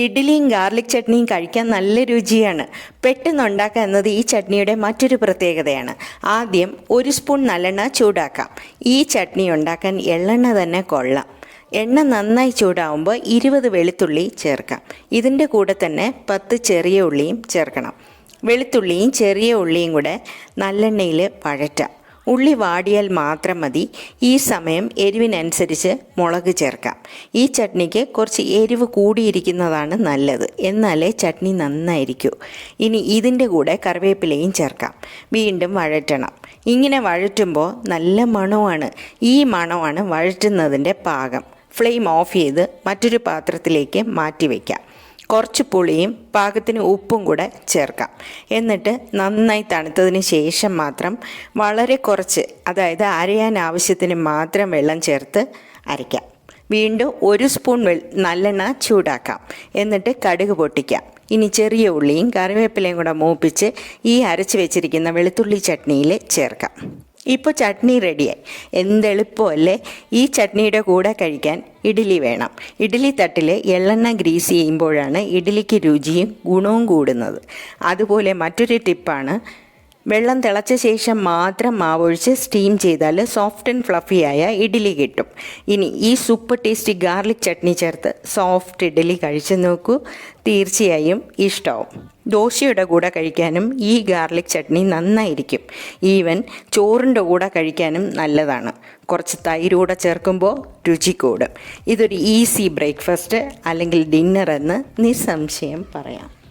ഇഡ്ഡലിയും ഗാർലിക് ചട്നിയും കഴിക്കാൻ നല്ല രുചിയാണ്. പെട്ടെന്ന് ഉണ്ടാക്കുക എന്നത് ഈ ചട്നിയുടെ മറ്റൊരു പ്രത്യേകതയാണ്. ആദ്യം ഒരു സ്പൂൺ നല്ലെണ്ണ ചൂടാക്കാം. ഈ ചട്നി ഉണ്ടാക്കാൻ എള്ളെണ്ണ തന്നെ കൊള്ളാം. എണ്ണ നന്നായി ചൂടാവുമ്പോൾ ഇരുപത് വെളുത്തുള്ളി ചേർക്കാം. ഇതിന്റെ കൂടെ തന്നെ പത്ത് ചെറിയ ഉള്ളിയും ചേർക്കണം. വെളുത്തുള്ളിയും ചെറിയ ഉള്ളിയും കൂടെ നല്ലെണ്ണയിൽ വഴറ്റാം ഉള്ളി വാടിയാൽ മാത്രം മതി. ഈ സമയം എരിവിനനുസരിച്ച് മുളക് ചേർക്കാം. ഈ ചട്നിക്ക് കുറച്ച് എരിവ് കൂടിയിരിക്കുന്നതാണ് നല്ലത്. എന്നാലേ ചട്നി നന്നായിരിക്കൂ. ഇനി ഇതിന്റെ കൂടെ കറിവേപ്പിലയും ചേർക്കാം. വീണ്ടും വഴറ്റണം. ഇങ്ങനെ വഴറ്റുമ്പോൾ നല്ല മണമാണ്. ഈ മണമാണ് വഴറ്റുന്നതിന്റെ പാകം. ഫ്ലെയിം ഓഫ് ചെയ്ത് മറ്റൊരു പാത്രത്തിലേക്ക് മാറ്റി വയ്ക്കാം. കുറച്ച് പുളിയും പാകത്തിന് ഉപ്പും കൂടെ ചേർക്കാം. എന്നിട്ട് നന്നായി തണുത്തതിന് ശേഷം മാത്രം വളരെ കുറച്ച് അതായത് അരയാൻ ആവശ്യത്തിന് മാത്രം വെള്ളം ചേർത്ത് അരയ്ക്കാം. വീണ്ടും ഒരു സ്പൂൺ നല്ലെണ്ണ ചൂടാക്കാം. എന്നിട്ട് കടുക് പൊട്ടിക്കാം. ഇനി ചെറിയ ഉള്ളിയും കറിവേപ്പിലയും കൂടെ മൂപ്പിച്ച് ഈ അരച്ച് വെച്ചിരിക്കുന്ന വെളുത്തുള്ളി ചട്നിയിൽ ചേർക്കാം. ഇപ്പോൾ ചട്നി റെഡിയായി. എന്തെളുപ്പമല്ലേ? ഈ ചട്നിയുടെ കൂടെ കഴിക്കാൻ ഇഡ്ഡലി വേണം. ഇഡ്ഡലി തട്ടിൽ എള്ളെണ്ണ ഗ്രീസ് ചെയ്യുമ്പോഴാണ് ഇഡ്ഡലിക്ക് രുചിയും ഗുണവും കൂടുന്നത്. അതുപോലെ മറ്റൊരു ടിപ്പാണ് വെള്ളം തിളച്ച ശേഷം മാത്രം മാവൊഴിച്ച് സ്റ്റീം ചെയ്താൽ സോഫ്റ്റ് ആൻഡ് ഫ്ലഫി ആയ ഇഡ്ഡലി കിട്ടും. ഇനി ഈ സൂപ്പർ ടേസ്റ്റി ഗാർലിക് ചട്നി ചേർത്ത് സോഫ്റ്റ് ഇഡ്ഡലി കഴിച്ചു നോക്കൂ. തീർച്ചയായും ഇഷ്ടമാവും ദോശയുടെ കൂടെ കഴിക്കാനും ഈ ഗാർലിക് ചട്നി നന്നായിരിക്കും. ഈവൻ ചോറിന്റെ കൂടെ കഴിക്കാനും നല്ലതാണ്. കുറച്ച് തൈര് കൂടെ ചേർക്കുമ്പോൾ രുചി കൂടും. ഇതൊരു ഈസി ബ്രേക്ക്ഫാസ്റ്റ് അല്ലെങ്കിൽ ഡിന്നർ എന്ന് നിസ്സംശയം പറയാം.